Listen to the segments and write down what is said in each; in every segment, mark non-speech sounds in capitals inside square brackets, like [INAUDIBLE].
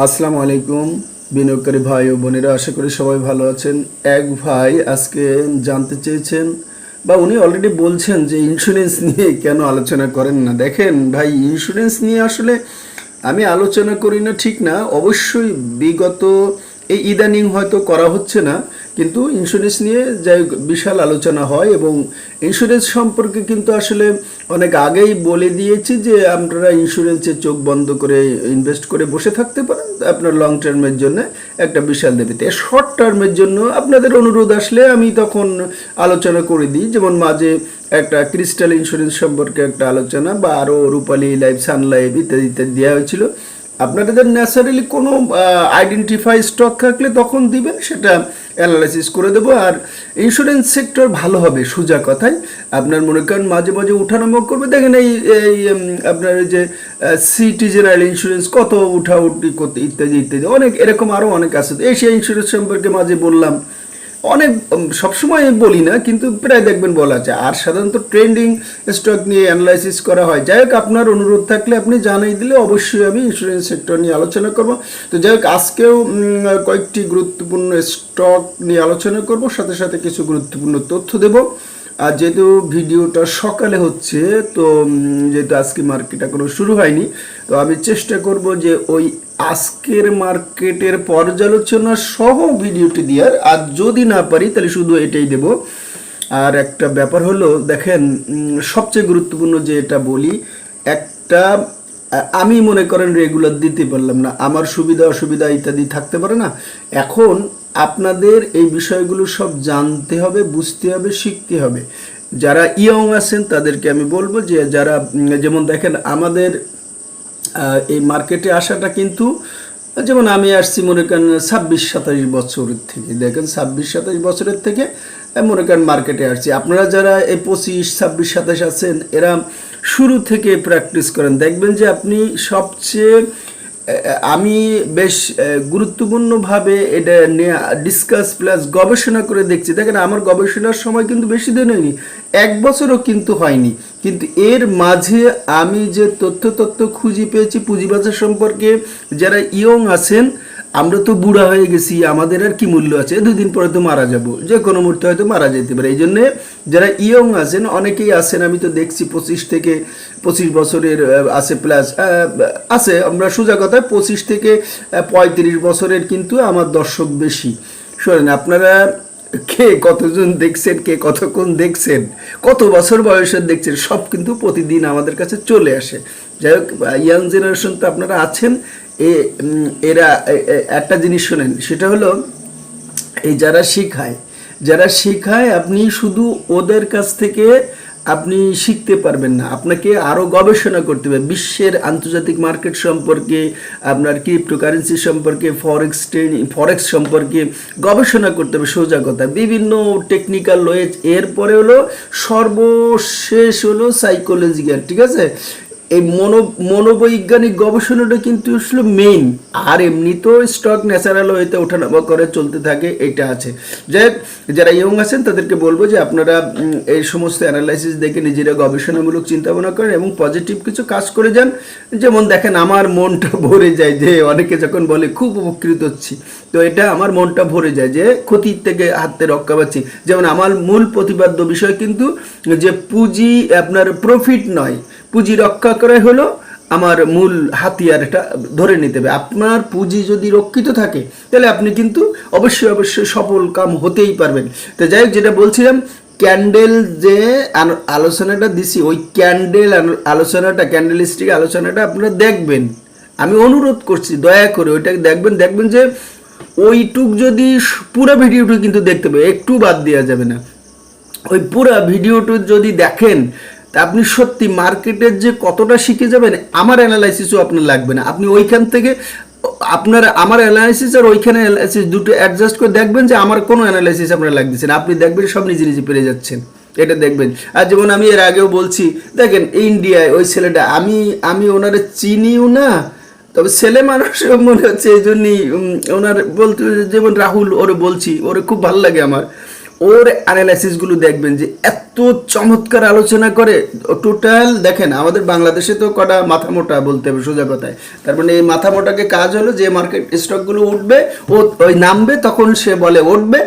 আসসালামু আলাইকুম, বিনিয়োগকারী ভাই ও বোনেরা, আশা করি সবাই ভালো আছেন। এক ভাই আজকে জানতে চেয়েছেন, বা উনি অলরেডি বলছেন যে ইন্স্যুরেন্স নিয়ে কেন আলোচনা করেন না। দেখেন ভাই ইন্স্যুরেন্স নিয়ে আসলে আমি আলোচনা করি না ঠিক না। অবশ্যই বিগত এই ইদানিং হয়তো করা হচ্ছে না। কিন্তু ইন্স্যুরেন্স নিয়ে যাই বিশাল আলোচনা হয় এবং ইন্স্যুরেন্স সম্পর্কে কিন্তু আসলে অনেক আগেই বলে দিয়েছি যে আপনারা ইন্স্যুরেন্সে চোখ বন্ধ করে ইনভেস্ট করে বসে থাকতে পারেন আপনার লং টার্মের জন্য একটা বিশাল দেবিতে শর্ট টার্মের জন্য আপনাদের অনুরোধ আসলে আমি তখন আলোচনা করে দিই, যেমন মাঝে একটা ক্রিস্টাল ইন্স্যুরেন্স সম্পর্কে একটা আলোচনা বা আরও রূপালী লাইফ সান লাইফ ইত্যাদি ইত্যাদি দেওয়া হয়েছিল। আপনাদের ন্যাচারালি কোনো আইডেন্টিফাই স্টক থাকলে তখন দিবেন, সেটা অ্যানালাইসিস করে দেবো। আর ইন্স্যুরেন্স সেক্টর ভালো হবে সোজা কথায়। আপনার মনে করেন মাঝে মাঝে উঠানামা করবে। দেখেন এই এই আপনার যে সিটি জেনারেল ইন্স্যুরেন্স কত উঠা উঠি করতে ইত্যাদি ইত্যাদি। অনেক, এরকম আরও অনেক আছে। এশিয়া ইন্স্যুরেন্স সম্পর্কে মাঝে বললাম। অনেক সবসময় বলি না, কিন্তু প্রায় দেখবেন বলা আছে আর সাধারণত ট্রেন্ডিং স্টক নিয়ে অ্যানালাইসিস করা হয়। যাই হোক, আপনার অনুরোধ থাকলে আপনি জানাই দিলে অবশ্যই আমি ইন্স্যুরেন্স সেক্টর নিয়ে আলোচনা করব। তো যাই হোক, আজকেও কয়েকটি গুরুত্বপূর্ণ স্টক নিয়ে আলোচনা করব। সাথে সাথে কিছু গুরুত্বপূর্ণ তথ্য দেব। আর যেহেতু ভিডিওটা সকালে হচ্ছে, তো যেহেতু আজকে মার্কেট এখনও শুরু হয়নি, তো আমি চেষ্টা করব যে ওই আজকের মার্কেটের পর্যালোচনা সহ ভিডিওটি দেওয়ার। আর যদি না পারি, তাহলে শুধু এটাই দেব। আর একটা ব্যাপার হলো, দেখেন সবচেয়ে গুরুত্বপূর্ণ যে এটা বলি, একটা আমি মনে করেন রেগুলার দিতে পারলাম না। আমার সুবিধা, অসুবিধা ইত্যাদি থাকতে পারে না। এখন আপনাদের এই বিষয়গুলো সব জানতে হবে, বুঝতে হবে, শিখতে হবে। যারা ইয়ং আছেন, তাদেরকে আমি বলব যে, যারা যেমন দেখেন, আমাদের এই মার্কেটে আসাটা কিন্তু, যেমন আমি আসছি মনে করেন ছাব্বিশ সাতাশ বছরের থেকে। দেখেন ছাব্বিশ সাতাশ বছরের থেকে মনে করেন মার্কেটে আসছি। আপনারা যারা এই পঁচিশ, ছাব্বিশ সাতাশ আছেন, এরা শুরু থেকে প্র্যাকটিস করেন। দেখবেন যে আপনি সবচেয়ে আমি বেশ গুরুত্বপূর্ণভাবে এটা নিয়ে ডিসকাস প্লাস গবেষণা করে দেখছি। দেখেন, আমার গবেষণার সময় কিন্তু বেশি দিন হয়নি, এক বছরও কিন্তু হয়নি। কিন্তু এর মাঝে আমি যে তথ্য তথ্য খুঁজে পেয়েছি পুঁজিবাজার সম্পর্কে, যারা ইয়ং আছেন আমরা তো বুড়া হয়ে গেছি, আমাদের আর কি মূল্য আছে? দুদিন পরে তো মারা যাব। যে কোনো মুহূর্তে হয়তো মারা যেতে পারে। এই জন্যে যারা ইয়ং আছেন, অনেকেই আছেন, আমি তো দেখছি পঁচিশ থেকে পঁচিশ বছরের আছে প্লাস আছে। আমরা সোজা কথায় পঁচিশ থেকে পঁয়ত্রিশ বছরের কিন্তু আমার দর্শক বেশি। শোনেন, আপনারা কে কতজন দেখছেন, কে কতক্ষণ দেখছেন, কত বছর বয়সের দেখছেন, সব কিন্তু প্রতিদিন আমাদের কাছে চলে আসে। যাই হোক ইয়াং জেনারেশন তো আপনারা আছেন এ এরা একটা জিনিস শোনেন, সেটা হলো, এই যারা শেখায় যারা শেখায় আপনি শুধু ওদের কাছ থেকে আপনি শিখতে পারবেন না, আপনাকে আরও গবেষণা করতে হবে। বিশ্বের আন্তর্জাতিক মার্কেট সম্পর্কে, আপনার ক্রিপ্টোকারেন্সি সম্পর্কে ফরেক্স ট্রেনিং ফরেক্স সম্পর্কে গবেষণা করতে হবে সোজা কথা। বিভিন্ন টেকনিক্যাল ওয়েজ এরপরে হলো সর্বশেষ হলো সাইকোলজিক্যাল ঠিক আছে? এই মনো মনোবৈজ্ঞানিক গবেষণাটা কিন্তু আসলে মেইন আর এমনি তো স্টক ন্যাচারাল ওয়েতে ওঠানামা করে চলতে থাকে এটা আছে। যাই হোক, যারা ইয়ং আছেন তাদেরকে বলব যে আপনারা এই সমস্ত অ্যানালাইসিস দেখে নিজেরা গবেষণামূলক চিন্তা ভাবনা করেন এবং পজিটিভ কিছু কাজ করে যান। যেমন দেখেন আমার মনটা [LAUGHS] ভরে যায় যে অনেকে যখন বলে খুব উপকৃত হচ্ছি। তো এটা আমার মনটা ভরে যায় যে ক্ষতির থেকে হাতে রক্ষা পাচ্ছি। যেমন আমার মূল প্রতিপাদ্য বিষয় কিন্তু যে পুঁজি আপনার প্রফিট নয় পুঁজি রক্ষা করে হলো আমার মূল হাতিয়ার এটা ধরে নিতে হবে। আপনার পুঁজি যদি রক্ষিত থাকে, তাহলে আপনি কিন্তু অবশ্যই অবশ্যই সফল কাম হতেই পারবেন। তো যাই হোক, যেটা বলছিলাম, ক্যান্ডেল যে আলোচনাটা দিছি, ওই ক্যান্ডেল আলোচনাটা ক্যান্ডেল স্টিক আলোচনাটা আপনারা দেখবেন। আমি অনুরোধ করছি, দয়া করে ওইটা দেখবেন। দেখবেন যে ওইটুক যদি পুরো ভিডিওটুকু কিন্তু দেখতে হবে একটু বাদ দেওয়া যাবে না। ওই পুরো ভিডিওটি যদি দেখেন আপনি সত্যি মার্কেটের যে কতটা শিখে যাবেন, আমার অ্যানালাইসিসও আপনার লাগবে না। আপনি ওইখান থেকে, আপনার, আমার অ্যানালাইসিস আর ওইখানে অ্যানালাইসিস দুটো অ্যাডজাস্ট করে দেখবেন যে আমার কোনো অ্যানালাইসিস আপনার লাগতেছে না। আপনি দেখবেন সব নিজে নিজে পেরে যাচ্ছেন। এটা দেখবেন। আর যেমন আমি এর আগেও বলছি, দেখেন ইন্ডিয়ায় ওই ছেলেটা, আমি আমি ওনারে চিনিও না, তবে ছেলে মানুষ [LAUGHS] মনে হচ্ছে এই জন্যই ওনার বলতে, যেমন রাহুল, ওরে বলছি, ওরে খুব ভালো লাগে আমার। ওর অ্যানালাইসিসগুলো দেখবেন যে এত চমৎকার আলোচনা করে। টোটাল দেখেন, আমাদের বাংলাদেশে তো কটা মাথা মোটা বলতে হবে সোজা কথায়। তার মানে এই মাথা মোটাকে কাজ হলো যে মার্কেট স্টকগুলো উঠবে, ও ওই নামবে, তখন সে বলে উঠবে।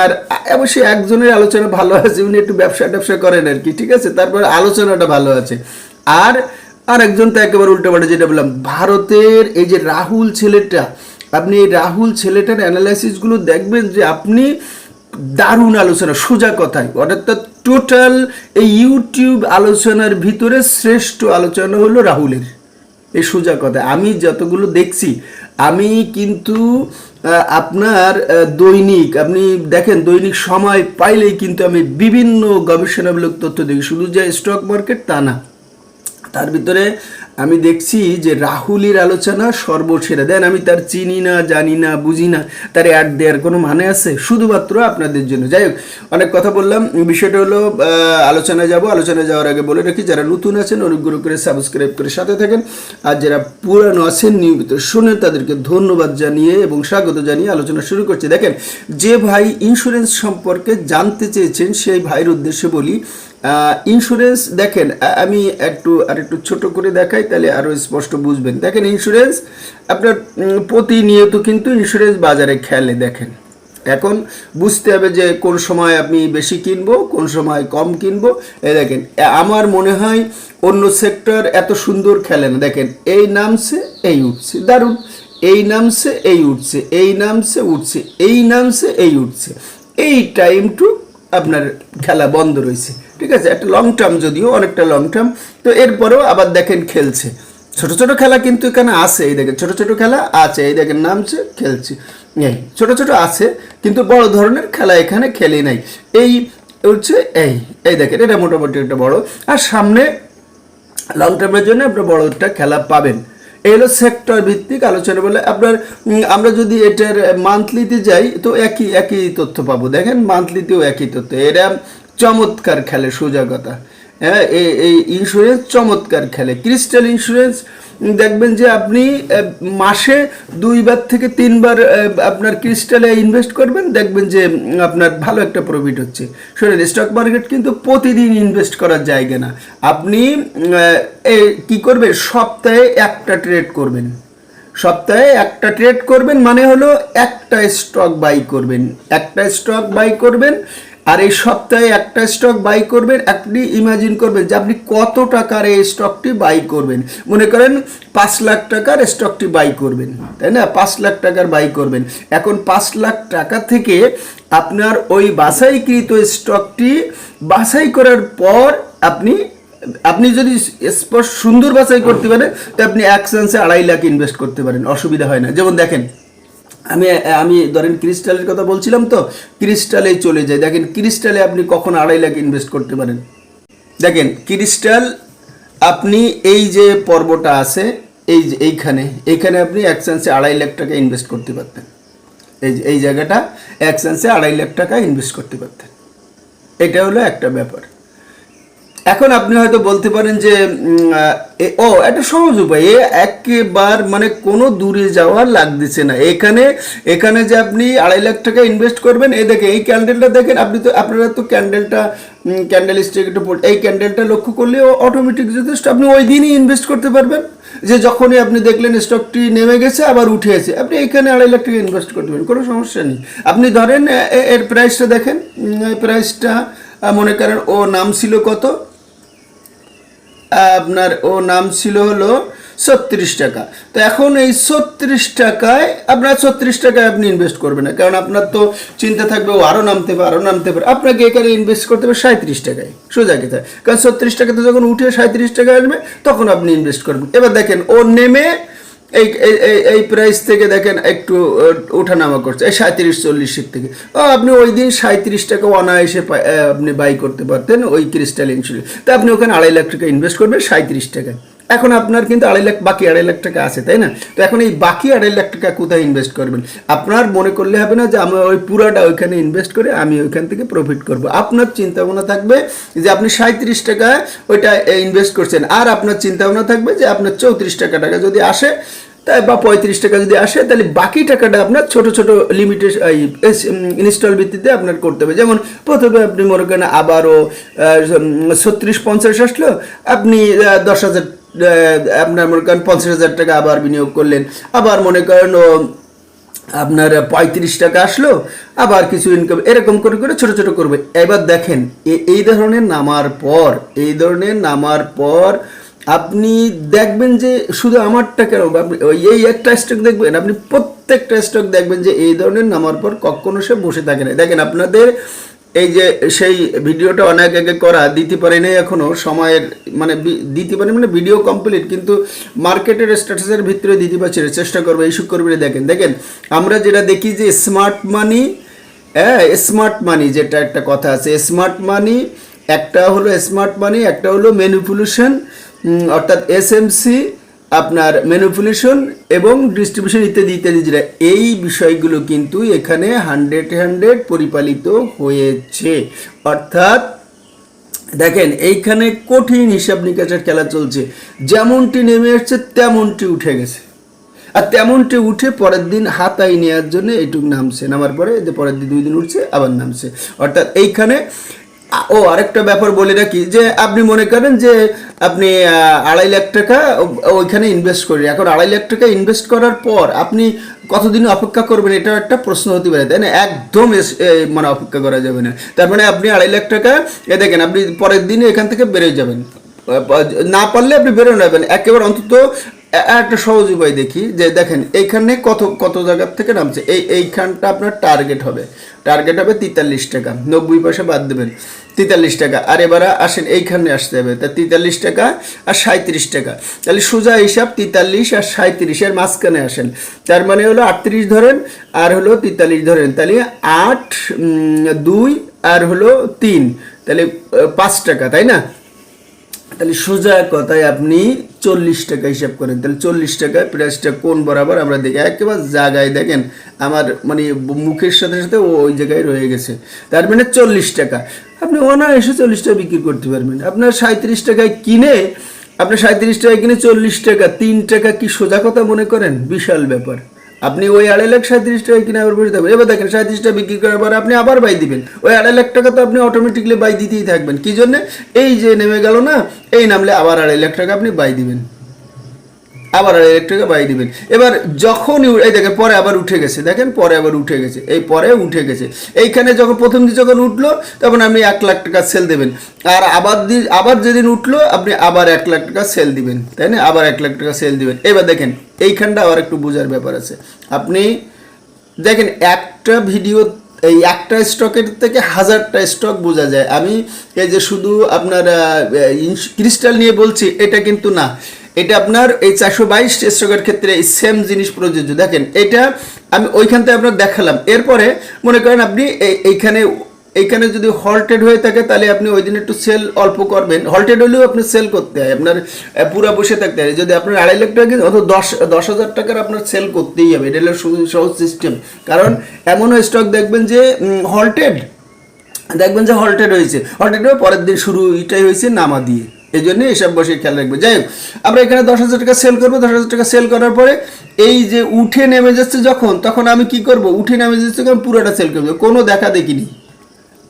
আর অবশ্যই একজনের আলোচনা ভালো আছে, উনি একটু ব্যবসা ট্যাবসা করেন আর কি, ঠিক আছে? তারপরে আলোচনাটা ভালো আছে। আর আর একজন তো একেবারে উল্টো পাল্টা যেটা বললাম, ভারতের এই যে রাহুল ছেলেটা, আপনি এই রাহুল ছেলেটার অ্যানালাইসিসগুলো দেখবেন যে আপনি দারুণ আলোচনা, সোজা কথায় অর্থাৎ টোটাল এই ইউটিউব আলোচনার ভিতরে শ্রেষ্ঠ আলোচনা হলো রাহুলের। এই সোজা কথা। আমি যতগুলো দেখছি, আমি কিন্তু আপনার দৈনিক, আপনি দেখেন দৈনিক সময় পাইলেই কিন্তু আমি বিভিন্ন গবেষণামূলক তথ্য দেখি। শুধু যে স্টক মার্কেট তা না, তার ভিতরে আমি দেখছি যে রাহুলের আলোচনা সর্বসেরা। দেন আমি তার চিনি না জানি না বুঝি না তার অ্যাড দেওয়ার কোনো মানে আছে? শুধুমাত্র আপনাদের জন্য। যাই হোক অনেক কথা বললাম। বিষয়টা হলো আহ, আলোচনায় যাব। আলোচনা যাওয়ার আগে বলে রাখি যারা নতুন আছেন অনুগ্রহ করে সাবস্ক্রাইব করে সাথে থাকেন। আর যারা পুরানো আছেন নিয়মিত শুনে তাদেরকে ধন্যবাদ জানিয়ে এবং স্বাগত জানিয়ে আলোচনা শুরু করছি। দেখেন যে ভাই ইন্স্যুরেন্স সম্পর্কে জানতে চেয়েছেন সেই ভাইয়ের উদ্দেশ্যে বলি ইন্স্যুরেন্স দেখেন আমি একটু, আর একটু ছোট করে দেখাই, তাহলে আরও স্পষ্ট বুঝবেন। দেখেন ইন্স্যুরেন্স আপনার প্রতিনিয়ত কিন্তু ইন্স্যুরেন্স বাজারে খেলে, দেখেন। এখন বুঝতে হবে যে কোন সময় আপনি বেশি কিনবো, কোন সময় কম কিনবো। এই দেখেন আমার মনে হয় অন্য সেক্টর এত সুন্দর খেলে না। দেখেন, এই নামছে, এই উঠছে। দারুণ, এই নামছে, এই উঠছে, এই নামছে, উঠছে, এই নামছে, এই উঠছে। এই টাইমটু আপনার খেলা বন্ধ রয়েছে। ঠিক আছে, একটা লং টার্ম যদিও, অনেকটা লং টার্ম তো এরপরেও আবার দেখেন খেলছে। ছোট ছোট খেলা কিন্তু এখানে আছে, এই দেখেন, ছোট ছোট খেলা আছে, এই দেখেন নামছে, খেলছে। এই, ছোট ছোট আছে, কিন্তু বড় ধরনের খেলা এখানে খেলে নাই। এই হচ্ছে, এই এই দেখেন, এটা মোটামুটি একটা বড়। আর সামনে লং টার্মের জন্য আপনার বড় একটা খেলা পাবেন। এই হলো সেক্টর ভিত্তিক আলোচনা বলে আপনার আমরা যদি এটার মান্থলিতে যাই, তো একই একই তথ্য পাবো। দেখেন মান্থলিতেও একই তথ্য। এরা চমৎকার খেলে সোজা কথা। হ্যাঁ এই- ইন্স্যুরেন্স চমৎকার খেলে। ক্রিস্টাল ইন্স্যুরেন্স দেখবেন যে আপনি মাসে দুইবার থেকে তিনবার আপনার ক্রিস্টালে ইনভেস্ট করবেন, দেখবেন যে আপনার ভালো একটা প্রফিট হচ্ছে। শোনেন স্টক মার্কেট কিন্তু প্রতিদিন ইনভেস্ট করার জায়গা না। আপনি কি করবেন? সপ্তাহে একটা ট্রেড করবেন। সপ্তাহে একটা ট্রেড করবেন মানে হলো একটা স্টক বাই করবেন। একটা স্টক বাই করবেন আর এই সপ্তাহে একটা স্টক বাই করবেন, আপনি ইমাজিন করবেন যে আপনি কত টাকার এই স্টকটি বাই করবেন। মনে করেন পাঁচ লাখ টাকার স্টকটি বাই করবেন, তাই না? পাঁচ লাখ টাকার বাই করবেন। এখন পাঁচ লাখ টাকা থেকে আপনার ওই বাছাইকৃত স্টকটি বাছাই করার পর আপনি আপনি যদি স্পষ্ট সুন্দর বাছাই করতে পারেন তো আপনি এক চান্সে আড়াই লাখ ইনভেস্ট করতে পারেন। অসুবিধা হয় না। যেমন দেখেন আমি আমি ধরেন ক্রিস্টালের কথা বলছিলাম তো ক্রিস্টালে চলে যায়। দেখেন, ক্রিস্টালে আপনি কখন আড়াই লাখ ইনভেস্ট করতে পারেন। দেখেন, ক্রিস্টাল, আপনি এই যে পর্বটা আছে, এই যে এইখানে এইখানে আপনি এক চান্সে আড়াই লাখ টাকা ইনভেস্ট করতে পারতেন। এই এই জায়গাটা এক চান্সে আড়াই লাখ টাকা ইনভেস্ট করতে পারতেন। এটা হলো একটা ব্যাপার। এখন আপনি হয়তো বলতে পারেন যে ও, একটা সহজ উপায়। এ একেবার মানে কোনো দূরে যাওয়ার লাগতেছে না। এখানে এখানে যে আপনি আড়াই লাখ টাকা ইনভেস্ট করবেন এই দেখেন, এই ক্যান্ডেলটা দেখেন, আপনি তো, আপনারা তো ক্যান্ডেলটা ক্যান্ডেল স্টিক একটু এই ক্যান্ডেলটা লক্ষ্য করলে অটোমেটিক যথেষ্ট আপনি ওই দিনই ইনভেস্ট করতে পারবেন। যে যখনই আপনি দেখলেন স্টকটি নেমে গেছে, আবার উঠে এসে আপনি এখানে আড়াই লাখ টাকা ইনভেস্ট করতে পারেন কোনো সমস্যা নেই। আপনি ধরেন এর প্রাইসটা দেখেন প্রাইসটা মনে করেন ও নাম ছিল কত? আপনার ও নাম ছিল হলো ছত্রিশ টাকা। তো এখন এই ছত্রিশ টাকায় আপনার ছত্রিশ টাকায় আপনি ইনভেস্ট করবেন না, কারণ আপনার তো চিন্তা থাকবে, ও আরও নামতে পারে আরও নামতে পারে। আপনাকে এখানে ইনভেস্ট করতে হবে সাঁত্রিশ টাকায়, সোজা কথা। কারণ ছত্রিশ টাকাতে যখন উঠে সাঁত্রিশ টাকা আসবে, তখন আপনি ইনভেস্ট করবেন। এবার দেখেন, ও নেমে এই, এই- প্রাইস থেকে দেখেন একটু ওঠানামা করছে। এই সাঁত্রিশ চল্লিশের থেকে। ও, আপনি ওই দিন সাঁত্রিশ টাকা অনায়াসে আপনি বাই করতে পারতেন ওই ক্রিস্টাল ইন্স্যুরেন্স তা আপনি ওখানে আড়াই লাখ টাকা ইনভেস্ট করবেন সাঁত্রিশ টাকা এখন আপনার কিন্তু আড়াই লাখ, বাকি আড়াই লাখ টাকা আছে, তাই না? তো এখন এই বাকি আড়াই লাখ টাকা কোথায় ইনভেস্ট করবেন? আপনার মনে করলে হবে না যে আমি ওই পুরাটা ওইখানে ইনভেস্ট করে আমি ওইখান থেকে প্রফিট করব। আপনার চিন্তা ভাবনা থাকবে যে আপনি সাঁত্রিশ টাকা ওইটা ইনভেস্ট করছেন, আর আপনার চিন্তা ভাবনা থাকবে যে আপনার চৌত্রিশ টাকা টাকা যদি আসে তাই বা পঁয়ত্রিশ টাকা যদি আসে, তাহলে বাকি টাকাটা আপনার ছোট ছোট লিমিটেড ইনস্টল ভিত্তিতে আপনার করতে হবে। যেমন প্রথমে আপনি মনে করেন আবারও ছত্রিশ, পঞ্চাশ আসলো, আপনি দশ হাজার আপনার মনে করেন পঞ্চাশ হাজার টাকা আবার বিনিয়োগ করলেন। আবার মনে করেন ও, আপনার পঁয়ত্রিশ টাকা আসলো, আবার কিছু ইনকাম এরকম করে করে ছোট ছোট করবে। এবার দেখেন এই ধরনের নামার পর, এই ধরনের নামার পর আপনি দেখবেন যে শুধু আমারটা কেন, আপনি এই একটা স্টক দেখবেন, আপনি প্রত্যেকটা স্টক দেখবেন যে এই ধরনের নামার পর কখনো সে বসে থাকে না। দেখেন আপনাদের এই যে সেই ভিডিওটা অনেক আগে করা, দিতে পারেনি এখনও সময়ের মানে দিতে পারি মানে ভিডিও কমপ্লিট কিন্তু মার্কেটের স্ট্যাটাসের ভিতরে দিতে পারছি চেষ্টা করব এইসব করবে দেখেন দেখেন, আমরা যেটা দেখি যে স্মার্ট মানি হ্যাঁ স্মার্ট মানি যেটা একটা কথা আছে স্মার্ট মানি একটা হলো স্মার্ট মানি একটা হলো ম্যানিপুলেশন অর্থাৎ এসএমসি আপনার ম্যানুপুলেশন এবং ডিস্ট্রিবিউশন ইত্যাদি ইত্যাদি, যেটা এই বিষয়গুলো কিন্তু এখানে হান্ড্রেড হান্ড্রেড পরিপালিত হয়েছে। অর্থাৎ, দেখেন, এইখানে কঠিন হিসাব নিকাশের খেলা চলছে। যেমনটি নেমে আসছে তেমনটি উঠে গেছে। আর তেমনটি উঠে পরের দিন হাতাই নেওয়ার জন্য এইটুক নামছে। নামার পরে পরের দিন দুই দিন উঠছে, আবার নামছে। অর্থাৎ এইখানে ও, আরেকটা ব্যাপার বলে রাখি, যে আপনি মনে করেন যে আপনি আড়াই লাখ টাকা ওইখানে ইনভেস্ট করি। এখন আড়াই লাখ টাকা ইনভেস্ট করার পর আপনি কতদিন অপেক্ষা করবেন? এটাও একটা প্রশ্ন হতে পারে, তাই না? একদম মানে অপেক্ষা করা যাবে না। তার মানে আপনি আড়াই লাখ টাকা, এ দেখেন, আপনি পরের দিনে এখান থেকে বেরোয় যাবেন। না পারলে আপনি বেরো যাবেন। একেবারে অন্তত একটা সহজ উপায় দেখি, যে দেখেন, এইখানে কত কত জায়গার থেকে নামছে? এই, এইখানটা আপনার টার্গেট হবে। টার্গেট হবে তেতাল্লিশ টাকা। নব্বই পয়সা বাদ দেবেন। তেতাল্লিশ টাকা। আর এবারে আসেন, এইখানে আসতে হবে। তা তেতাল্লিশ টাকা আর সাঁত্রিশ টাকা। তাহলে সোজা হিসাব তেতাল্লিশ আর সাঁত্রিশের মাঝখানে আসেন। তার মানে হলো আটত্রিশ ধরেন, আর হলো তেতাল্লিশ ধরেন। তাহলে আট দুই, আর হলো তিন। তাহলে পাঁচ টাকা, তাই না? তাহলে সোজা কথায় আপনি চল্লিশ টাকা হিসাব করেন। তাহলে চল্লিশ টাকায় প্রাইসটা কোন বরাবর আমরা দেখি? একেবারে জায়গায় দেখেন, আমার মানে মুখের সাথে সাথে ও ওই জায়গায় রয়ে গেছে। তার মানে চল্লিশ টাকা। আপনি অনায়াসে চল্লিশ টাকা বিক্রি করতে পারবেন। আপনার সাঁত্রিশ টাকায় কিনে, আপনি সাঁত্রিশ টাকায় কিনে চল্লিশ টাকা, তিন টাকা কি সোজা কথা মনে করেন? বিশাল ব্যাপার। আপনি ওই আড়াই লাখ সাঁত্রিশ টাকা কিনে আবার বসে থাকবেন। এবার দেখেন, সাঁত্রিশ টাকা বিক্রি করার পর আপনি আবার বাই দিবেন। ওই আড়াই লাখ টাকা তো আপনি অটোমেটিকলি বাই দিতেই থাকবেন। কি জন্যে? এই যে নেমে গেল না, এই নামলে আবার আড়াই লাখ টাকা আপনি বাই দিবেন। আবার টাকা বাই দিবেন। এবার যখনই এই দেখেন, পরে আবার উঠে গেছে। দেখেন, পরে আবার উঠে গেছে। এই পরে উঠে গেছে। এইখানে যখন প্রথম দিন যখন উঠল, তখন আপনি এক লাখ টাকা সেল দেবেন। আর আবার দিন আবার যেদিন উঠল, আপনি আবার এক লাখ টাকা সেল দিবেন। তাই না? আবার এক লাখ টাকা সেল দিবেন। এবার দেখেন, এইখানটা আবার একটু বোঝার ব্যাপার আছে। আপনি দেখেন, একটা ভিডিও এই একটা স্টকের থেকে হাজারটা স্টক বোঝা যায়। আমি এই যে শুধু আপনার ক্রিস্টাল নিয়ে বলছি, এটা কিন্তু না। এটা আপনার এই চারশো বাইশ স্টকের ক্ষেত্রে সেম জিনিস প্রযোজ্য। দেখেন, এটা আমি ওইখান থেকে আপনার দেখালাম। এরপরে মনে করেন আপনি এই- এইখানে এইখানে যদি হল্টেড হয়ে থাকে, তাহলে আপনি ওই দিন একটু সেল অল্প করবেন। হল্টেড হলেও আপনি সেল করতে হয়। আপনার পুরা বসে থাকতে হয়। যদি আপনার আড়াই লাখ টাকা অথবা দশ দশ হাজার টাকার আপনার সেল করতেই হবে। এটা হলো সহজ সিস্টেম কারণ এমনও স্টক দেখবেন যে হল্টেড দেখবেন যে হল্টেড হয়েছে। হল্টেড হয়ে পরের দিন শুরু, এটাই হয়েছে নামা দিয়ে। এই জন্য এসব বসে খেয়াল রাখবে। যাই হোক, আমরা এখানে দশ হাজার টাকা সেল করব। দশ হাজার টাকা সেল করার পরে এই যে উঠে নেমে যাচ্ছে যখন, তখন আমি কি করব? উঠে নেমে যাচ্ছে তখন পুরোটা সেল করব কোনো দেখা দেখিনি।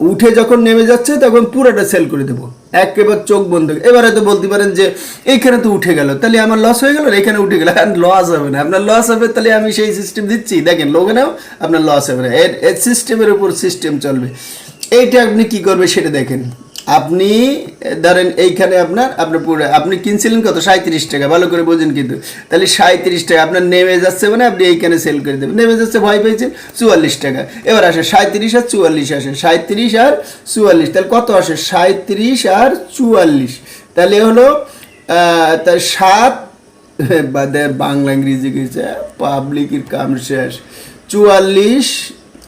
উঠে যখন নেমে যাচ্ছে, তখন পুরোটা সেল করে দেবো। একেবারে চোখ বন্ধ। এবারে তো বলতে পারেন যে, এইখানে তো উঠে গেল। তাহলে আমার লস হয়ে গেল এখানে উঠে গেল? লস হবে না। আপনার লস হবে, তাহলে আমি সেই সিস্টেম দিচ্ছি। দেখেন লোকেনাও আপনার লস হবে না। এর সিস্টেমের উপর সিস্টেম চলবে। এইটা আপনি কি করবে সেটা দেখেন। আপনি, ধরেন এইখানে আপনার আপনার পুরো, আপনি কিনছিলেন কত? সাঁত্রিশ টাকা, ভালো করে বোঝেন কিন্তু। তাহলে সাঁত্রিশ টাকা আপনার নেমে যাচ্ছে মানে আপনি এইখানে সেল করে দেবেন। নেমে যাচ্ছে, ভয় পেয়েছেন চুয়াল্লিশ টাকা। এবার আসে সাঁত্রিশ আর চুয়াল্লিশ আসে সাঁত্রিশ আর চুয়াল্লিশ, তাহলে কত আসে? সাঁত্রিশ আর চুয়াল্লিশ। তাহলে হলো তার সাত, [LAUGHS] বাদে বাংলা, ইংরেজি গেছে পাবলিকের কাম শেষ। চুয়াল্লিশ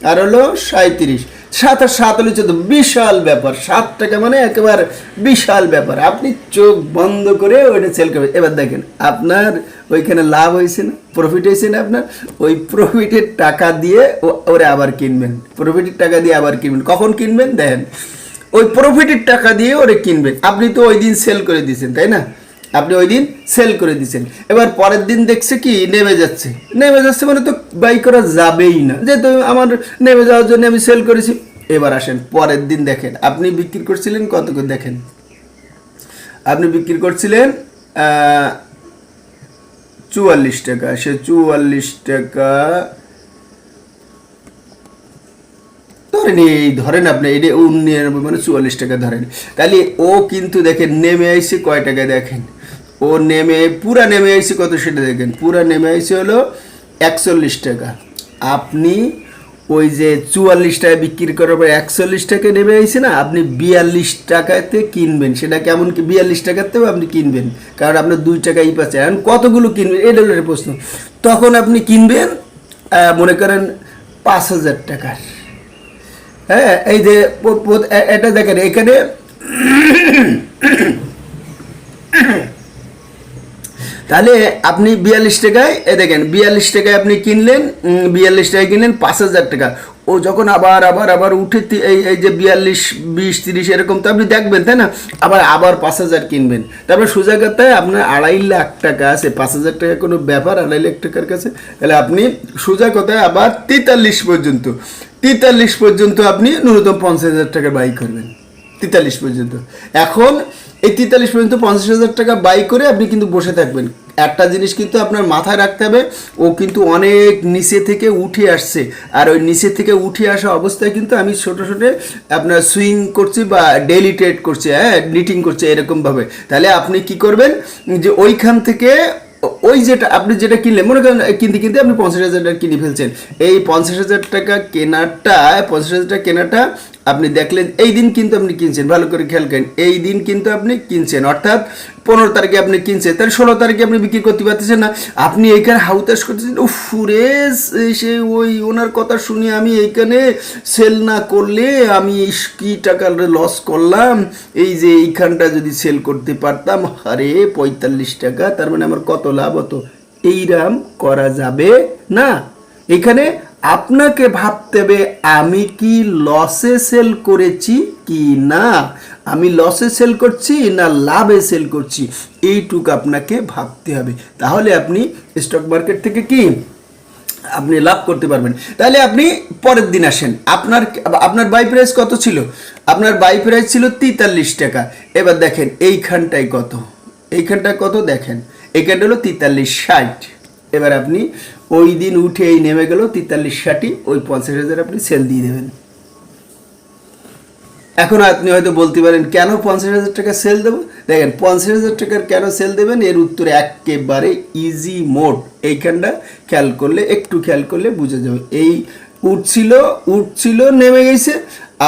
আর হলো সাঁত্রিশ সাত আর সাত হলো চোদ্দ। বিশাল ব্যাপার। সাত টাকা মানে একেবারে বিশাল ব্যাপার। আপনি চোখ বন্ধ করে ওইটা সেল করবেন। এবার দেখেন, আপনার ওইখানে লাভ হয়েছে না প্রফিট হয়েছে না আপনার? ওই প্রফিটের টাকা দিয়ে ওরা আবার কিনবেন। প্রফিটের টাকা দিয়ে আবার কিনবেন। কখন কিনবেন? দেখেন, ওই প্রফিটের টাকা দিয়ে ওরে কিনবেন। আপনি তো ওই দিন সেল করে দিয়েছেন, তাই না? আপনি ওই দিন সেল করে দিচ্ছেন এবার পরের দিন দেখছে কি, নেমে যাচ্ছে। নেমে যাচ্ছে মানে তো বাই করা যাবেই না। যেহেতু আমার নেমে যাওয়ার জন্য আমি সেল করেছি। এবার আসেন, পরের দিন দেখেন, আপনি বিক্রি করছিলেন কত করে দেখেন। আপনি বিক্রি করছিলেন চুয়াল্লিশ টাকা। সে চুয়াল্লিশ টাকা, ধরেন এই, ধরেন আপনি এটা উনিরানব্বই মানে চুয়াল্লিশ টাকা ধরেন। তাহলে ও কিন্তু দেখেন, নেমে আইসে কয় টাকা দেখেন? ও নেমে, পুরা নেমে আইসে কত সেটা দেখেন? পুরা নেমে আইসি হলো একচল্লিশ টাকা। আপনি ওই যে চুয়াল্লিশ টাকা বিক্রি করার পর একচল্লিশ টাকা নেমে আইসে না, আপনি বিয়াল্লিশ টাকাতে কিনবেন। সেটা কেমন কি বিয়াল্লিশ টাকাতেও আপনি কিনবেন? কারণ আপনার দুই টাকাই পাচ্ছে। এখন কতগুলো কিনবেন? হলো একটা প্রশ্ন। তখন আপনি কিনবেন মনে করেন পাঁচ হাজার টাকার। হ্যাঁ এই যে এটা দেখেন, এখানে তাহলে আপনি বিয়াল্লিশ টাকায় এ দেখেন, বিয়াল্লিশ টাকায় আপনি কিনলেন বিয়াল্লিশ টাকায় কিনলেন পাঁচ হাজার টাকা। ও যখন আবার আবার আবার উঠে এই এই যে বিয়াল্লিশ, বিশ, তিরিশ এরকম তো আপনি দেখবেন, তাই না? আবার আবার পাঁচ হাজার কিনবেন। তারপর সোজা কথায় আপনার আড়াই লাখ টাকা আছে, পাঁচ হাজার টাকা কোনো ব্যাপার, আড়াই লাখ টাকার কাছে। তাহলে আপনি সোজা কথায় আবার তেতাল্লিশ পর্যন্ত তেতাল্লিশ পর্যন্ত আপনি ন্যূনতম পঞ্চাশ হাজার টাকা বাই করবেন। তেতাল্লিশ পর্যন্ত। এখন এই তেতাল্লিশ পর্যন্ত পঞ্চাশ হাজার টাকা বাই করে আপনি কিন্তু বসে থাকবেন। একটা জিনিস কিন্তু আপনার মাথায় রাখতে হবে, ও কিন্তু অনেক নিচে থেকে উঠে আসছে। আর ওই নিচে থেকে উঠে আসা অবস্থায় কিন্তু আমি ছোট ছোটো আপনার সুইং করছি বা ডেলি ট্রেড করছি হ্যাঁ নিটিং করছি এরকমভাবে। তাহলে আপনি কি করবেন? যে ওইখান থেকে ওই যেটা আপনি যেটা কিনলেন, মনে করেন কিনতে কিনতে আপনি পঞ্চাশ হাজার টাকা কিনে ফেলছেন। এই পঞ্চাশ হাজার টাকা কেনাটা, পঞ্চাশ হাজার টাকা কেনাটা আপনি দেখলেন, এই দিন কিন্তু আপনি কিনছেন, ভালো করে খেয়াল করেন, এই দিন কিন্তু আপনি কিনছেন। অর্থাৎ পনেরো তারিখে আপনি কিনছেন, তাহলে ষোলো তারিখে আপনি বিক্রি করতে পারতেছেন না। আপনি এইখানে হাউতাস করতেছেন ও ফুরে সে ওই ওনার কথা শুনে আমি এইখানে সেল না করলে আমি কি টাকা লস করলাম। এই যে এইখানটা যদি সেল করতে পারতাম, আরে পঁয়তাল্লিশ টাকা, তার মানে আমার কত লাভ হতো? এইরাম করা যাবে না। এখানে আপনাকে ভাবতে হবে, আমি কি লসে সেল করেছি কি না? আমি লসে সেল করছি না লাভে সেল করছি? এইটুকু আপনাকে ভাবতে হবে। তাহলে আপনি স্টক মার্কেট থেকে কি? আপনি লাভ করতে পারবেন। তাহলে আপনি পরের দিন আসেন। আপনার আপনার বাই প্রাইস কত ছিল? আপনার বাই প্রাইস ছিল তেতাল্লিশ টাকা। এবার দেখেন, এইখানটায় কত? এইখানটায় কত দেখেন? এইখানটা হলো তেতাল্লিশ ষাট। এবার আপনি ওই দিন উঠে এই নেমে গেল তেতাল্লিশ ষাটই, ওই পঞ্চাশ হাজার আপনি সেল দিয়ে দেবেন। এখন আপনি হয়তো বলতে পারেন, কেন পঞ্চাশ হাজার টাকা সেল দেবো? দেখেন, পঞ্চাশ হাজার টাকার কেন সেল দেবেন? এর উত্তরে একেবারে ইজি মোড এইখানটা খেয়াল করলে, একটু খেয়াল করলে বুঝে যাবে। এই উঠছিল উঠছিল, নেমে গেছে,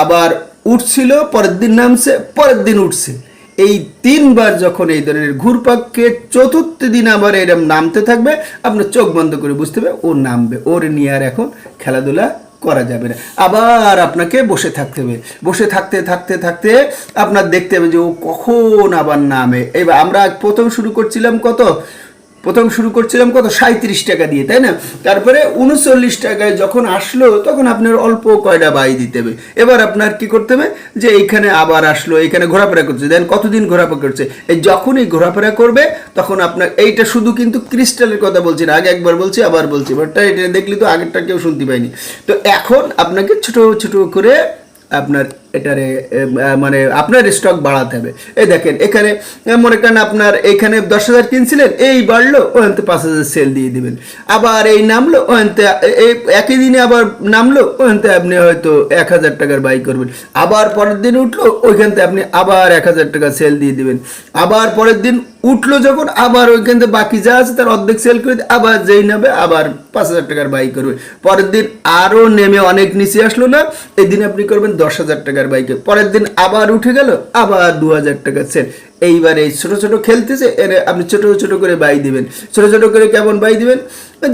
আবার উঠছিল, পরের দিন নামছে, পরের দিন উঠছে। এই তিনবার যখন এই ধরনের ঘুরপাককে চতুর্থ দিন আবার এরম নামতে থাকবে, আপনার চোখ বন্ধ করে বুঝতে হবে, ও নামবে। ওর নিয়ে আর এখন খেলাধুলা করা যাবে না। আবার আপনাকে বসে থাকতে হবে। বসে থাকতে থাকতে থাকতে আপনার দেখতে হবে যে ও কখন আবার নামে। এবার আমরা প্রথম শুরু করছিলাম কত? প্রথম শুরু করছিলাম কত? সাঁত্রিশ টাকা দিয়ে, তাই না? তারপরে উনচল্লিশ টাকায় যখন আসলো, তখন আপনার অল্প কয়টা বাই দিতে হবে। এবার আপনার কি করতে হবে? যে এইখানে আবার আসলো, এইখানে ঘোরাফেরা করছে। দেন কতদিন ঘোরাফেরা করছে? এই যখনই ঘোরাফেরা করবে, তখন আপনার এইটা শুধু কিন্তু ক্রিস্টালের কথা বলছি না। আগে একবার বলছি, আবার বলছি। বাটটা এটা দেখলি তো আগেরটা কেউ শুনতে পাইনি তো এখন আপনাকে ছোট ছোট করে আপনার এটারে মানে আপনার স্টক বাড়াতে হবে। এই দেখেন, এখানে মনে করেন আপনার এখানে দশ হাজার কিনছিলেন, এই বাড়লো ওখানতে পাঁচ হাজার সেল দিয়ে দিবেন। আবার এই নামলো ওখানতে এই একই দিনে আবার নামলো ওখানতে আপনি হয়তো এক হাজার টাকার বাই করবেন। আবার পরের দিন উঠল ওইখানতে আপনি আবার এক হাজার টাকা সেল দিয়ে দিবেন। আবার পরের দিন উঠল যখন, আবার ওইখান থেকে বাকি যা আছে তার অর্ধেক সেল করে আবার যেই নেবে আবার পাঁচ হাজার টাকার বাই করবে পরের দিন আরও নেমে অনেক নিচে আসলো না এই দিন আপনি করবেন দশ হাজার টাকার বাইকে। পরের দিন আবার উঠে গেল, আবার দু হাজার টাকা সেল এইবার এই ছোটো ছোটো খেলতেছে এর আপনি ছোটো ছোটো করে বাই দিবেন। ছোটো ছোটো করে কেমন বাই দিবেন?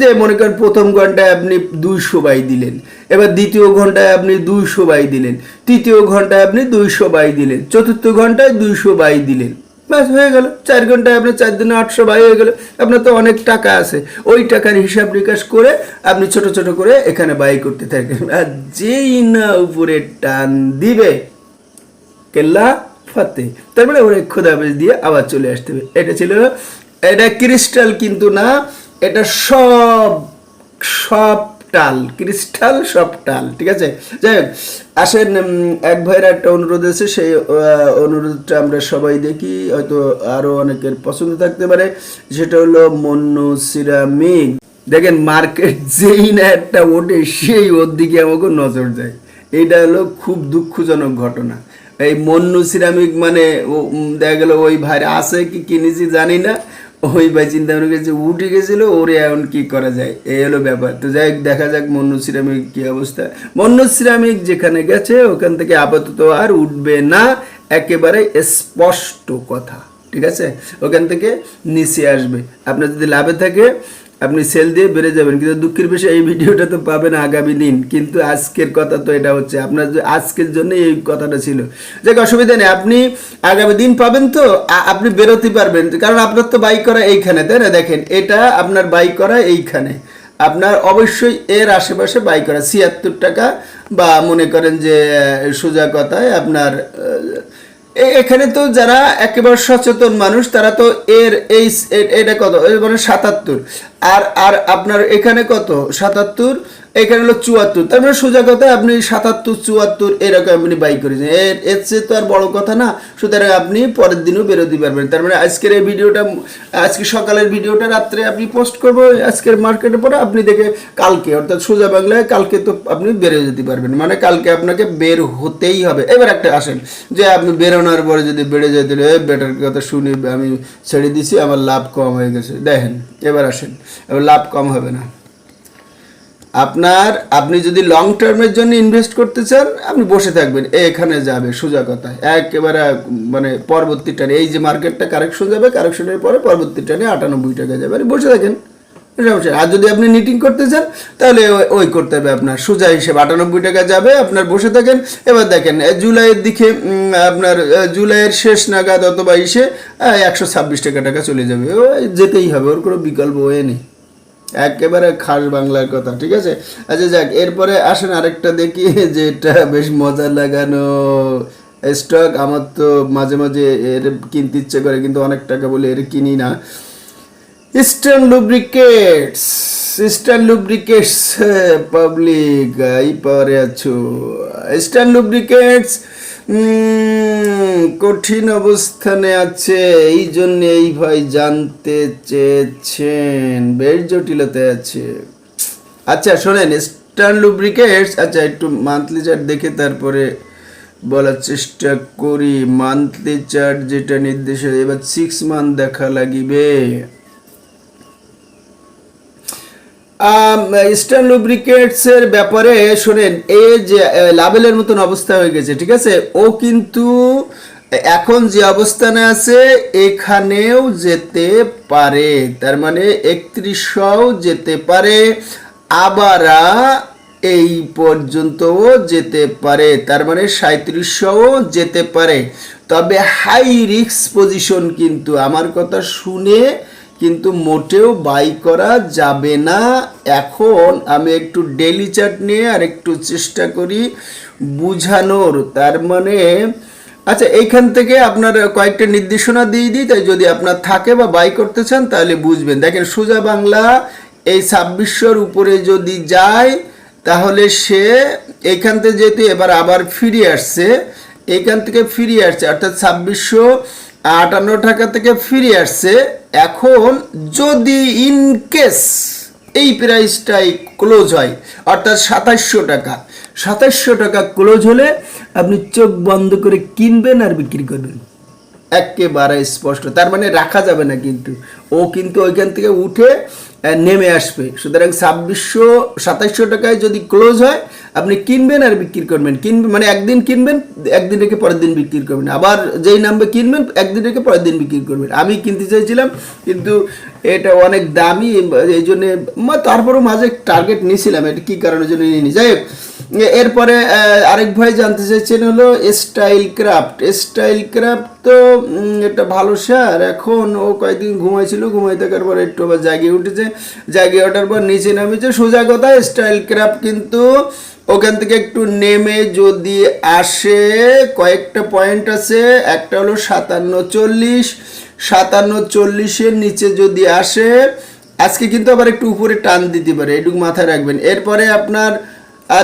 যে মনে করেন প্রথম ঘন্টায় আপনি দুইশো বাই দিলেন, এবার দ্বিতীয় ঘন্টায় আপনি দুইশো বাই দিলেন, তৃতীয় ঘন্টায় আপনি দুইশো বাই দিলেন, চতুর্থ ঘন্টায় দুইশো বাই দিলেন। ব্যাস, হয়ে গেল। চার ঘন্টায় আপনার চার দিনে আটশো বাই হয়ে গেল। আপনার তো অনেক টাকা আছে। ওই টাকার হিসাব নিকাশ করে আপনি ছোট ছোট করে এখানে বাই করতে থাকেন। আর যেই না উপরে টান দিবে, কেল্লা ফাতে। তার মানে ওরা খোদাবেশ দিয়ে আবার চলে আসতে হবে। এটা ছিল, এটা ক্রিস্টাল কিন্তু না, এটা সব সব টাল, ক্রিস্টাল সব টাল, ঠিক আছে? যাই হোক, আসেন এক ভাইয়ের একটা অনুরোধ আছে সেই অনুরোধটা আমরা সবাই দেখি, হয়তো আরও অনেকের পছন্দ থাকতে পারে, সেটা হলো মন্নু সিরামিক দেখেন, মার্কেট যেই না একটা ওঠে, সেই ওর দিকে আমাকে নজর যায়। এটা হলো খুব দুঃখজনক ঘটনা। এই মন্নু সিরামিক মানে দেখা গেল ওই ভাইরা আছে কি কিনেছি জানি না ওই ভাই চিন্তা মনে করছে উঠে গেছিল, ওরে এখন কি করা যায়? এই হলো ব্যাপার। তো যাই দেখা যাক মন্য সিরামিক কি অবস্থা। মন্য সিরামিক যেখানে গেছে, ওখান থেকে আপাতত আর উঠবে না। একেবারে স্পষ্ট কথা, ঠিক আছে? ওখান থেকে নিচে আসবে। আপনার যদি লাভে থাকে আপনি সেল দিয়ে বেড়ে যাবেন, কিন্তু দুঃখের বিষয় এই ভিডিওটা তো পাবেন আগামী দিন। কিন্তু আজকের কথা তো এটা হচ্ছে, আপনার আজকের জন্য এই কথাটা ছিল। যাক, অসুবিধা নেই, আপনি আগামী দিন পাবেন তো আপনি বেরোতে পারবেন। কারণ আপনার তো বাইক করা এইখানে, তাই না? দেখেন, এটা আপনার বাইক করা এইখানে। আপনার অবশ্যই এর আশেপাশে বাই করা, ছিয়াত্তর টাকা বা মনে করেন যে, সোজা কথায় আপনার এখানে তো যারা একেবারে সচেতন মানুষ, তারা তো এর এই এটা কত? মানে সাতাত্তর। আর আর আপনার এখানে কত? সাতাত্তর এখানে হলো চুয়াত্তর। তার মানে সোজা কথা, আপনি সাতাত্তর, চুয়াত্তর, এরকম আপনি বাই করেছেন। এর এর চেয়ে তো আর বড় কথা না, সুতরাং আপনি পরের দিনও বেরোতে পারবেন। তার মানে আজকের এই ভিডিওটা, আজকে সকালের ভিডিওটা রাত্রে আপনি পোস্ট করব, আজকের মার্কেটে পরে আপনি দেখে কালকে, অর্থাৎ সোজা বাংলায় কালকে তো আপনি বেরো যেতে পারবেন। মানে কালকে আপনাকে বের হতেই হবে। এবার একটা আসেন, যে আপনি বেরোনোর পরে যদি বেড়ে যায় তাহলে বেটার কথা শুনি, আমি ছেড়ে দিছি, আমার লাভ কম হয়ে গেছে। দেখেন, এবার আসেন, এবার লাভ কম হবে না। আপনার, আপনি যদি লং টার্মের জন্য ইনভেস্ট করতে চান, আপনি বসে থাকবেন। এখানে যাবে, সোজা কথা। একেবারে মানে পরবর্তী টানে। এই যে মার্কেটটা কারেকশন যাবে কারেকশনের পরে পরবর্তী টানে আটানব্বই টাকা যাবে। আপনি বসে থাকেন। সমস্যা আর যদি আপনি নিটিং করতে চান, তাহলে ওই- করতে হবে আপনার। সোজা হিসেবে আটানব্বই টাকা যাবে, আপনার বসে থাকেন। এবার দেখেন জুলাইয়ের দিকে আপনার জুলাইয়ের শেষ নাগাদ অথবা ইসে একশো ছাব্বিশ টাকা টাকা চলে যাবে। ওই যেতেই হবে। ওর কোনো বিকল্প হয়ে নেই। একেবারে খাস বাংলার কথা, ঠিক আছে? আচ্ছা যাক, এরপরে আসেন আরেকটা দেখি [LAUGHS] যে এটা বেশ মজা লাগানো। স্টক আমার তো মাঝে মাঝে এর কিনতে ইচ্ছে করে, কিন্তু অনেক টাকা বলে এর কিনি না। Eastern lubricants eastern lubricants public এই পাওয়ারে আছো। ইস্টার্ন লুব্রিকেটস কঠিন অবস্থানে আছে, এই জন্য এই ভাই জানতে চেয়েছেন। বেশ জটিলতায় আছে। আচ্ছা শোনেন ইস্টার্ন লুব্রিকেটস আচ্ছা একটু মান্থলি চার্ট দেখে তারপরে বলার চেষ্টা করি। মান্থলি চার্ট যেটা নির্দেশ, এবার সিক্স মান্থ দেখা লাগিবে। ইস্টার্ন লুব্রিকেটস এর ব্যাপারে শোনেন এ যে লাভেলের মতন অবস্থা হয়ে গেছে, ঠিক আছে? ও কিন্তু এখন যে অবস্থানে আছে, এখানেও যেতে পারে। তার মানে একত্রিশশো যেতে পারে, আবার এই পর্যন্তও যেতে পারে। তার মানে সাঁত্রিশশোও যেতে পারে। তবে হাই রিস্ক পজিশন কিন্তু, আমার কথা শুনে কিন্তু মোটেও বাই করা যাবে না। এখন আমি একটু ডেলি চার্ট নিয়ে আর একটু চেষ্টা করি বুঝানোর। তার মানে আচ্ছা এইখান থেকে আপনার কয়েকটা নির্দেশনা দিয়ে দিই, তাই যদি আপনার থাকে বা বাই করতে চান তাহলে বুঝবেন। দেখেন, সোজা বাংলা এই ছাব্বিশশোর উপরে যদি যায়, তাহলে সে এইখান থেকে যেহেতু এবার আবার ফিরে আসছে এইখান থেকে ফিরে আসছে, অর্থাৎ ছাব্বিশশো আটান্ন টাকা থেকে ফিরে আসছে এখন যদি ইন কেস এই প্রাইসটাই ক্লোজ হয়, অর্থাৎ সাতাশশো টাকা সাতাশশো টাকা ক্লোজ হলে আপনি চোখ বন্ধ করে কিনবেন আর বিক্রি করবেন। একেবারে স্পষ্ট, তার মানে রাখা যাবে না কিন্তু। ও কিন্তু ওইখান থেকে উঠে নেমে আসবে। সুতরাং ছাব্বিশশো, সাতাশশো টাকায় যদি ক্লোজ হয় আপনি কিনবেন আর বিক্রি করবেন। কিনবেন মানে একদিন কিনবেন, একদিন রেখে পরের দিন বিক্রি করবেন। আবার যেই নামবে কিনবেন, একদিন রেখে পরের দিন বিক্রি করবেন। আমি কিনতে চাইছিলাম, কিন্তু এটা অনেক দামি, এই জন্য তারপরও মাঝে টার্গেট নিয়েছিলাম, এটা কী কারণের জন্য নিয়ে যাই হোক, এরপরে আরেক ভাই জানতে চাইছেন হলো স্টাইল ক্রাফট স্টাইল ক্রাফট তো এটা ভালো স্যার এখন ও কয়েকদিন ঘুমাইছিল, ঘুমাই থাকার পর একটু আবার জাগিয়ে উঠেছে। জাগিয়ে ওঠার পর নিচে নামিয়েছে, সোজা কথা স্টাইল ক্রাফট কিন্তু ওখান থেকে একটু নেমে যদি আসে, কয়েকটা পয়েন্ট আছে, একটা হলো সাতান্ন চল্লিশ সাতান্ন চল্লিশের নিচে যদি আসে, আজকে কিন্তু আবার একটু উপরে টান দিতে পারে, এটুকু মাথায় রাখবেন। এরপরে আপনার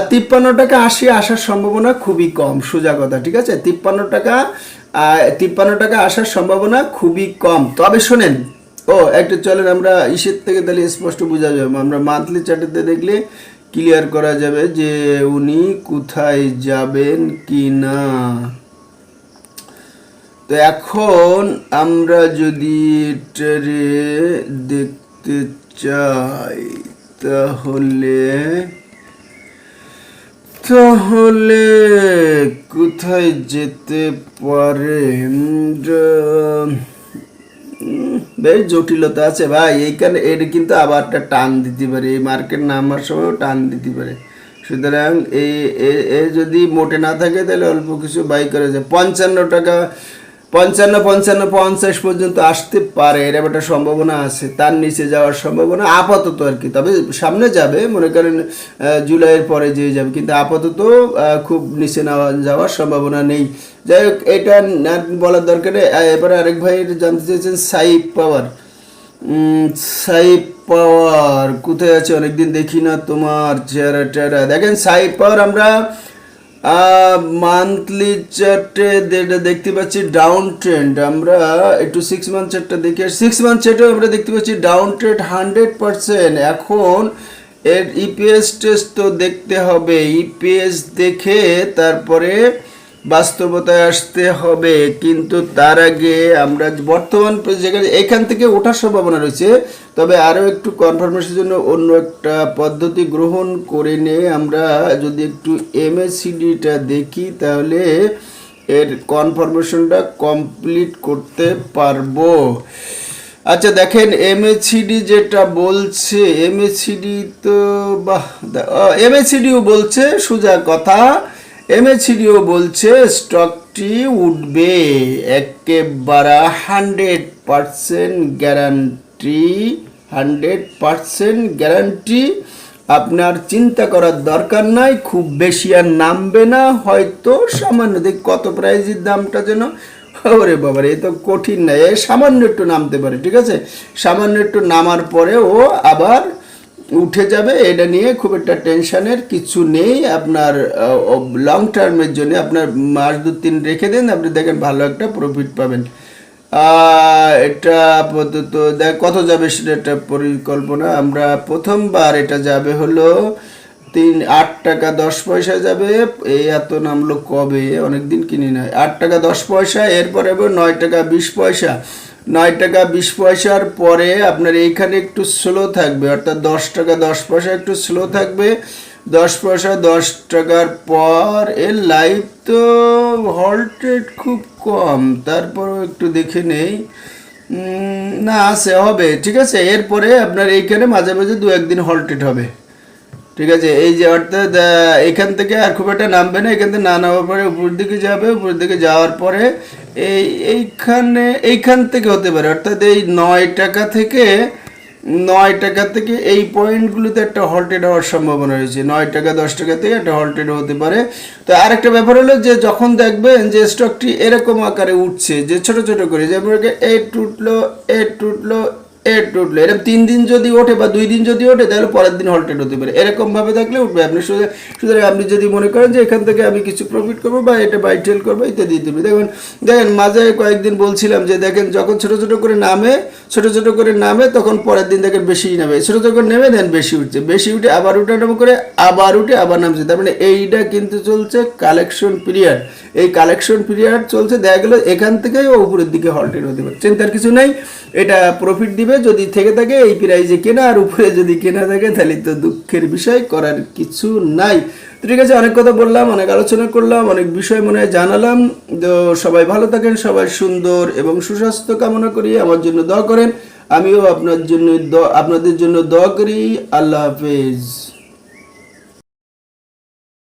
তিপ্পান্ন টাকা আশি আসার সম্ভাবনা খুবই কম, সোজা কথা, ঠিক আছে? তিপ্পান্ন টাকা তিপ্পান্ন টাকা আসার সম্ভাবনা খুবই কম। তবে শোনেন, ও, একটা চলেন, আমরা ইসের থেকে তাহলে স্পষ্ট বোঝা যাবে। আমরা মান্থলি চার্টেতে দেখলে ক্লিয়ার করা যাবে যে উনি কোথায় যাবেন কি না তো এখন আমরা যদি এটারে দেখতে চাই, তাহলে তাহলে কোথায় যেতে পারে? বেশ জটিলতা আছে ভাই। এইখানে এর কিন্তু আবার একটা টান দিতে পারে, এই মার্কেট নামার সময়ও টান দিতে পারে। সুতরাং এই যদি মোটে না থাকে, তাহলে অল্প কিছু বাই করা যায়। পঞ্চান্ন টাকা পঞ্চান্ন পঞ্চান্ন, পঞ্চাশ পর্যন্ত আসতে পারে এর একটা সম্ভাবনা আছে। তার নিচে যাওয়ার সম্ভাবনা আপাতত আর কি। তবে সামনে যাবে, মনে করেন জুলাইয়ের পরে যেয়ে যাবে। কিন্তু আপাতত খুব নিচে নেওয়া যাওয়ার সম্ভাবনা নেই। যাই হোক, এটা বলার দরকারে এবারে আরেক ভাই জানতে চাইছেন সাইপ পাওয়ার। সাইপ পাওয়ার, কোথায় আছে? অনেকদিন দেখি না তোমার চেহারা টেহারা দেখেন সাইপ পাওয়ার আমরা মান্থলি চার্টে দেখতে পাচ্ছি ডাউন ট্রেন্ড আমরা একটু সিক্স মান্থ চার্টটা দেখি সিক্স মান্থ চার্টেও আমরা দেখতে পাচ্ছি ডাউন ট্রেন্ড হান্ড্রেড পার্সেন্ট এখন এর ইপিএস টেস্ট তো দেখতে হবে। ইপিএস দেখে তারপরে বাস্তবতায় আসতে হবে। কিন্তু তার আগে আমরা বর্তমান যেখানে, এখান থেকে ওঠার সম্ভাবনা রয়েছে। তবে আরও একটু কনফার্মেশনের জন্য অন্য একটা পদ্ধতি গ্রহণ করে নিয়ে আমরা যদি একটু এমএসিডিটা দেখি, তাহলে এর কনফার্মেশনটা কমপ্লিট করতে পারব। আচ্ছা দেখেন এমএসিডি যেটা বলছে এমএসিডি তো, বাহ এমএসিডিও বলছে, সোজা কথা। এমএসিডিও বলছে স্টকটি উঠবে একেবারে hundred percent guarantee hundred percent guarantee আপনার চিন্তা করার দরকার নাই, খুব বেশি আর নামবে না, হয়তো সামান্য, দেখ কত প্রাইজের দামটা যেন, ওরে বাবারে এ তো কঠিন না, এ সামান্য একটু নামতে পারে, ঠিক আছে? সামান্য একটু নামার পরে ও আবার উঠে যাবে, এটা নিয়ে খুব একটা টেনশনের কিছু নেই। আপনার লং টার্মের জন্য আপনার মাস দু তিন রেখে দিন, আপনি দেখেন ভালো একটা প্রফিট পাবেন। এটা আপাতত, দেখ, কত যাবে সেটা একটা পরিকল্পনা। আমরা প্রথমবার এটা যাবে হলো তিন, আট টাকা দশ পয়সা যাবে। এই এত নামলো কবে? অনেকদিন কিনি নাই। আট টাকা দশ পয়সা, এরপরে নয় টাকা বিশ পয়সা। নয় টাকা বিশ পয়সার পরে আপনার এইখানে একটু স্লো থাকবে, অর্থাৎ দশ টাকা দশ পয়সা একটু স্লো থাকবে। দশ পয়সা দশ টাকার পর এর লাইভ তো হল্টেড খুব কম, তারপরও একটু দেখে নেই। না, আছে, হবে, ঠিক আছে। এরপরে আপনার এইখানে মাঝে মাঝে দু একদিন হল্টেড হবে। ঠিক আছে, এই যে অর্থাৎ এখান থেকে আর খুব একটা নামবে না, এখান থেকে না নামার পরে উপর দিকে যাবে উপর দিকে যাওয়ার পরে এই, এইখানে, এইখান থেকে হতে পারে, অর্থাৎ এই নয় টাকা থেকে, নয় টাকা থেকে এই পয়েন্টগুলোতে একটা হল্টেড হওয়ার সম্ভাবনা রয়েছে, নয় টাকা, দশ টাকা থেকে একটা হল্টেড হতে পারে। তো আরেকটা ব্যাপার হলো যে, যখন দেখবেন যে স্টকটি এরকম আকারে উঠছে, যে ছোট ছোট করে, যেমন এ টুটলো এ টুটলো এ টুটলো এরকম তিন দিন যদি ওঠে বা দুই দিন যদি ওঠে, তাহলে পরের দিন হল্টেড হতে পারে। এরকমভাবে থাকলে উঠবে। আপনি সুতরাং আপনি যদি মনে করেন যে এখান থেকে আমি কিছু প্রফিট করব বা এটা বাই টেল করব, ইত্যাদি ইত্যাদি। দেখুন, দেখেন, মাঝে কয়েকদিন বলছিলাম যে, দেখেন, যখন ছোটো ছোটো করে নামে, ছোটো ছোটো করে নামে, তখন পরের দিন দেখেন বেশি নামে। ছোটো ছোট করে নেমে, দেন বেশি উঠছে। বেশি উঠে আবার উঠে নাম করে আবার উঠে আবার নামছে। তার মানে এইটা কিন্তু চলছে কালেকশন পিরিয়ড এই কালেকশন পিরিয়ড চলছে, দেখা গেলো এখান থেকেই উপরের দিকে হল্টেড হতে পারে। চিন্তার কিছু নাই। এটা প্রফিট দিবে যদি থেকে থাকে, এই প্রাইজে কেনা আর উপরে যদি কেনা থাকে, তাহলে তো দুঃখের বিষয়, করার কিছু নাই। তো ঠিক আছে, অনেক কথা বললাম, অনেক আলোচনা করলাম, অনেক বিষয় মনে হয় জানালাম। তো সবাই ভালো থাকেন, সবাই সুন্দর এবং সুস্বাস্থ্য কামনা করি, আমার জন্য দোয়া করেন। আমিও আপনার জন্য আপনাদের জন্য দোয়া করি। আল্লাহ হাফেজ।